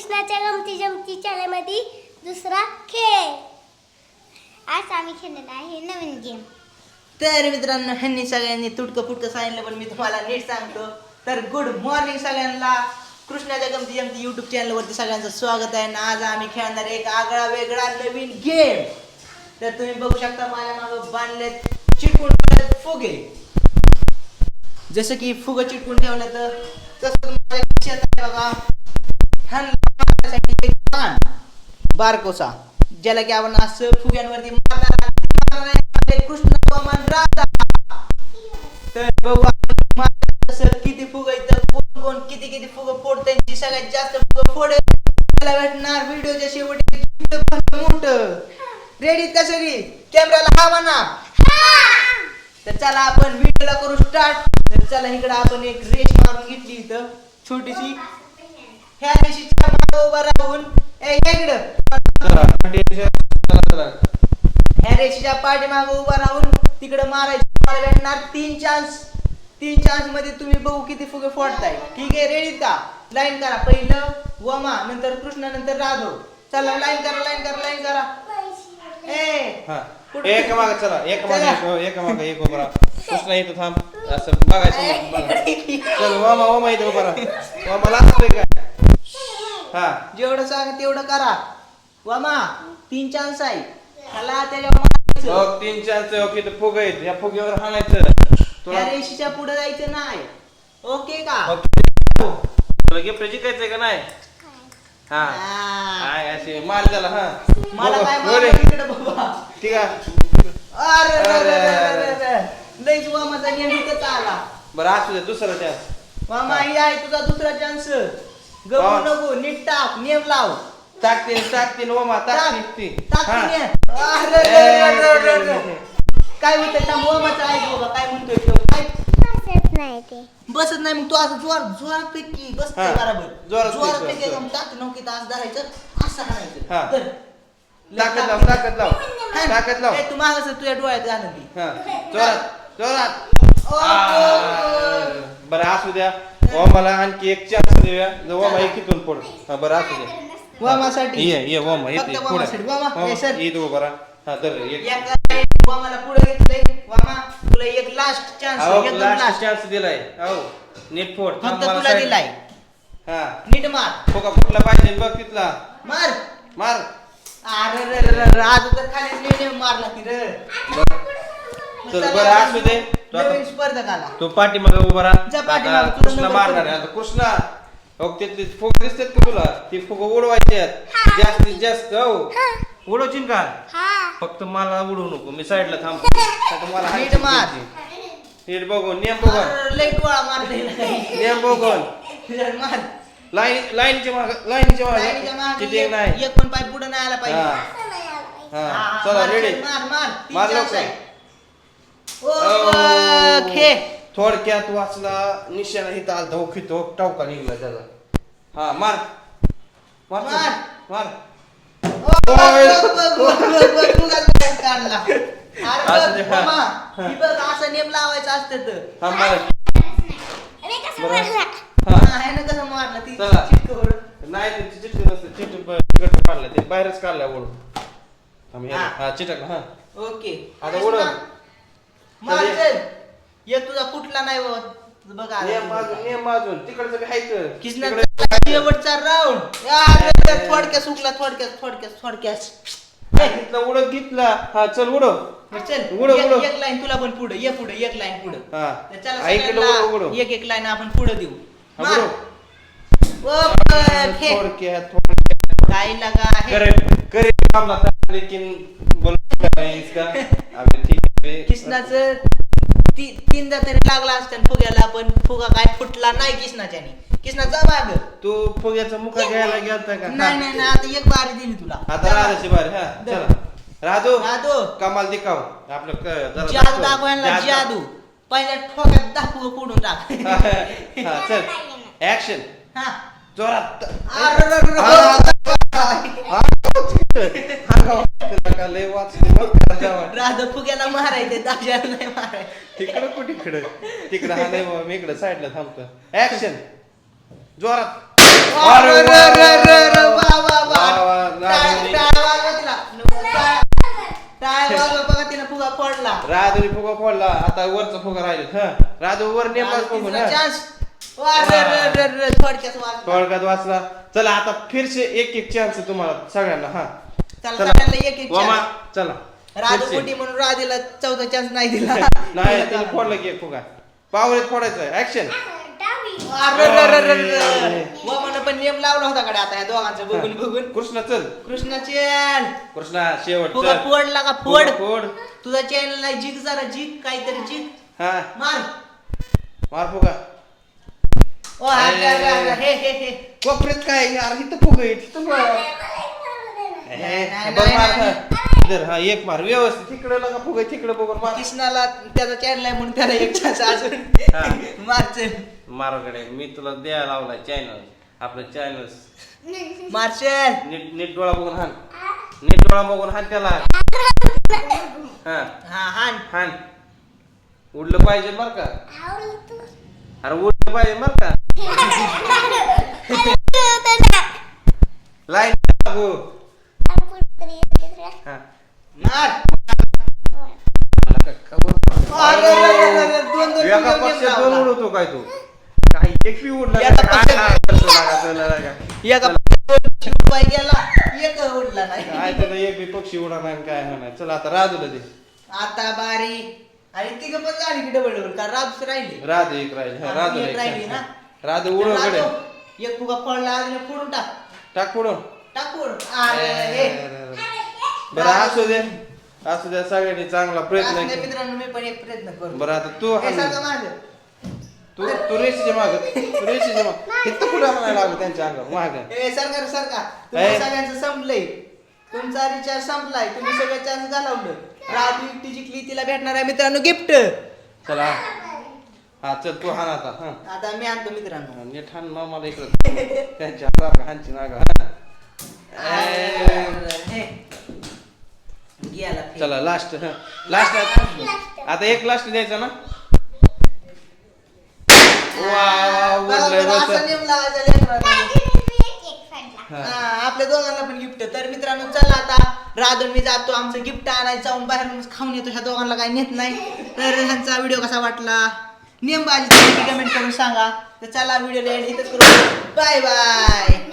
कृष्णाच्या गमती जमती चॅनलमध्ये दुसरा खेळ. आज आम्ही खेळलेला आहे नवीन गेम तर मित्रांनो ह्यांनी सगळ्यांनी तुटकं फुटकं सांगितलं पण मी तुम्हाला नीट सांगतो. तर गुड मॉर्निंग सगळ्यांना. कृष्णाच्या गमती जमती युट्यूब चॅनलवरती सगळ्यांचं स्वागत आहे. ना आज आम्ही खेळणार एक आगळा वेगळा नवीन गेम तर तुम्ही बघू शकता माझ्या मागं बांधलेत चिटकून फुगे. जसं की फुगं चिटकून ठेवलं तर तसं माझ्या खिशात आहे बघा. ह्यांना बारकोसा. ज्याला की आपण असं फुग्यांवरती कृष्ण वामन राधा तर बघू किती फुग कोण कोण किती किती फुग फोडते जी सगळ्यात जास्त फुग फोड त्याला भेटणार व्हिडिओच्या शेवटी मोठ. रेडी का सगळी? कॅमेराला हा म्हणा. तर चला आपण व्हिडिओला करू स्टार्ट तर चला इकडे आपण एक रेस मारून घेतली इथं. छोटीशी. ह्या रेषेच्या मागे उभा राहून ए इकडं. ह्या रेषेच्या पाठीमागे उभा राहून तिकडे मारायचं भेटणार. तीन चान्स तीन चान्समध्ये तुम्ही बघू किती फुगे फोडताय. ठीक आहे रेडी का? लाईन करा. पहिलं वमा नंतर कृष्ण नंतर राधव चला लाईन करा लाईन करा लाईन करा. ए हा. एक माग चला. एक माग चला. एक माग एक उभा राहा. कृष्णा इथं थांब. असं बघायचं बघा. चल वामा वामा इथं उभा राहा. वामाला काय हा. जेवढं सांग तेवढं करा. वमा तीन चान्स आहे. ह्याला त्याच्या मारायचं. तीन चार ओके तर फुग आहेत. या फुग्यावर हाणायचं. तुला ह्या रेषेच्या पुढे जायचं नाही. ओके का. तुला गिफ्ट जिंकायचंय का नाही? हा. काय असे मार त्याला हा. मला काय इकडे बाबा ठीक आहे. अरे अरे, अरे, रे रे रे. लईच वामाचा गेम इथंच आला. बरं असू दे दुसरं त्या मामा ही. आहे तुझा दुसरा चान्स गमू हा. नको नीट टाक नेम लाव टाकतील टाकतील वामा टाकतील ती टाक हा. नेम. अरे. काय होतंय थांब वामाचा ऐक बाबा काय म्हणतोय तो काय बसत नाही ते बसत नाही मग तू असं जोर जोरात पैकी बस हा. बरोबर जोरात जोरात पैकी, पैकी जोरात. एकदम टाक नौकी तास धरायचं असं हा. हाणायचं तर. ताकद लाव ताकद लाव. ताकद लाव ए, तू मागं सर तुझ्या डोळ्यात घालून ती हा जोरात जोरात आ, बरं असू द्या ओमाला आणखी एक चान्स देऊया जर ओमा इथून पुढ. हा बरं असू दे. वामासाठी ये फक्त वामासाठी. वामा, सर. हा तर एक एका वामाला पुढे घेतलंय. वामा तुला एक लास्ट चान्स एकदम लास्ट लास्ट चान्स दिलाय. अहो नीट फोड. थांब फक्त मला तुला side. दिलाय. हा. नीट मार. फुटला पाहिजे बघ तिथला. मार. मार. अरे रे रे रे रे, आज तर खाली नेम मारला ती रे. तर बरं असू दे. तू नवीन आता स्पर्धक आला तू पाठीमागे उभा राहा. जा पाठीमागं, आता तुला कृष्णा नंबर मारणार करू. आहे. आता कृष्णा फुग दिसतात का तुला? ती फुग उडवायची आहेत. जास्तीत जास्त हो. उडवशील का? हा. फक्त मला उडवू नको. मी साईडला थांबतो नाहीतर मला नीट हायची मार. घ्यायची. नीट बघून नियम बघून. अरे, आहे. नियम बघून. मार. लाईन लाईनच्या माग लाईनच्या लाईनीच्या माग मागं किती एक नाही. एक पण पाय पुढे नाही आला पाहिजे. हा. हा, चला मार, रेडी मार मार. तीन मार chance लवकर. आहे. ओ, खे थोडक्यात वाचला निशाणा इथं आलता हो खितो टावका निघला त्याचा हा मार मार मार. मार असं हा. ही नेम लावायचं असतं तर. हा मार कसं. मारला हा हा, ह्यानं कसं मारलं ती. नाही ते चिटक नसतं चिटक गट काढला ते बाहेरच काढला ओढ आम्ही हा. हा चिटक हा ओके आता उडव. मार चल, ये. तुझा फुटला नाही बाबा? बघ तिकडचं बी हायचं किसना तिकडं- शेवटचा राऊंड घेतला उडत घेतला हा चल उडव. बरं चल. उडव, एक- उडव. एक लाईन तुला पण पुढे ये पुढे एक लाईन पुढे. हा. चला ऐकलं उडव सगळ्यांना उडव एक एक लाईन आपण पुढे देऊ. हा, मार. उडव. ओ, प- खे. थोडक्यात थोडक्यात. काय लगा आहे. करे करे मामला था लेकिन बोल नहीं इसका. अभी ठीक किसनाचं ती तीनदा तरी लागला असतं फुग्याला पण फुगा काय फुटला नाही किसनाच्याने किसना जा माग तू फुग्याचा मुखा घ्यायला गेलता का? नाही नाही नाही आता एक बारी दिली तुला. आता राजाची बारी हा चला. राजू राजू. कमाल दिखाव आपलं क- जरा जादू दाखव. दाखवायला जादू. जादू. पहिल्या ठोक्यात दाखव फोडून टाक. हा, चल. ऍक्शन हा. जोरात. अरे, अरे, अरे, हा, अरे. हा, हा, तुला का लय वाचली. राधा फुग्याला मारायचे दाजाला नाही मारायचे तिकडं कुठे तिकडं हा नाही बाबा, मी इकडं साईडला थांबतो ऍक्शन जोरात वा, अरे र, वा, र, र, र, वा, वा, वा. वा, वा, टाळ- राजुनी. टाळ वाजवा तिला. टाळ- टाळ वाजवा बघा फुगा राजूने फुगा फोडला आता वरचा फुगा राहिले हा राजू वर नेमलाच फुगून तिसरा हा chance. वा, र, र, र, र, थोडक्यात वाजवा. थोडक्यात वाचला चला आता फिरसे एक एक चान्स तुम्हाला सगळ्यांना हा चला चला. सगळ्यांना एक एक chance. चला. राजू म्हणून राधीला चौथा चान्स नाही दिला. नाही फोडला की एक फुगा पावरेत फोडायचा. ऍक्शन डावी. वा, र, र, र, र, र. वामानं पण नियम लावला होता कडे आता ह्या दोघांचं बघून बघून. कृष्णा चल. कृष्णाची चल. कृष्णा शेवट फुगा चल. फोडला का? फुगा फोड. फोड तुझा चॅनल नाही जिग जरा जिग. काहीतरी जिग. हा. मार. मार फुगा. ओ हा, ए. हा, हा, हा, हे हे. हे कोपऱ्यात काय? यार इथं फुगा. नाही, नाही, बरं मार नाही, हा. धर, हा एक मार. व्यवस्थित तिकडे लगा फुगा तिकडे बघून मार. कृष्णाला त्याचा चॅनल आहे म्हणून त्याला एक चान्स हा. अजून मार चल माराकडे मी तुला द्यायला लावलाय चॅनल आपलं चॅनल मार चल नीट नीट डोळा बघून हान. नीट डोळा बघून हान त्याला. हा. हा हान. हान. उडलं पाहिजे बर का? अरे उडलं पाहिजे बर का? लाईन लागू हा मार अरे, अरे, अरे, अरे, अरे, दोन दोन एका पक्षात. दोन उडवतो काय तू? काही एक बी उडला एका नाही. पक्षात-. एका गेला एक उडला नाही. एक बी पक्षी उडा नाही काय होणार चला आता राजूला दे. आता बारी. आणि तिघ पण झाली की डबल डबल कारण राजूच राहिली. राजू एक राहील. हा, आणि राजू एक एक राहिली ना. राजू उडवकडे राजू, एक फुगा पडला एक फोडून टाक. टाक पुढं टाक फोड अरे हे. बरं असू दे असू द्या सगळ्यांनी चांगला प्रयत्न असं नाही केला. मित्रांनो मी पण एक प्रयत्न करू. बरं आता तू हे हाण. सारखं माझं तू तू रेषेच्या माग. तू रेषेच्या माग. इथं कुठं म्हणायला लागू त्यांच्या अंगावर? माग. ए सरकार सरकार ए. तुम्ही सगळ्यांचं संपलंय. तुमचा रिचार्ज संपलाय. तुम्ही सगळे चान्स घालवलं. राजू एकटी जिंकली तिला भेटणार आहे मित्रांनो गिफ्ट चला. हा चल तू हाण आता हा. आता मी आणतो मित्रांनो. नीट हाण मामाला इकडं. त्यांच्या हातावर हाणची नागा हे. गेला फेक. चला लास्ट लास्ट आता एक लास्ट द्यायचा ना? आपल्या दोघांना पण गिफ्ट तर मित्रांनो चला आता. राधून मी जातो. आमचं गिफ्ट आणायचं. जाऊन बाहेरून खाऊन येतो. ह्या दोघांना काही नेत नाही. तर ह्यांचा व्हिडिओ कसा वाटला? नेमबाजी कमेंट करून सांगा. तर चला व्हिडिओ इथंच करू. Bye bye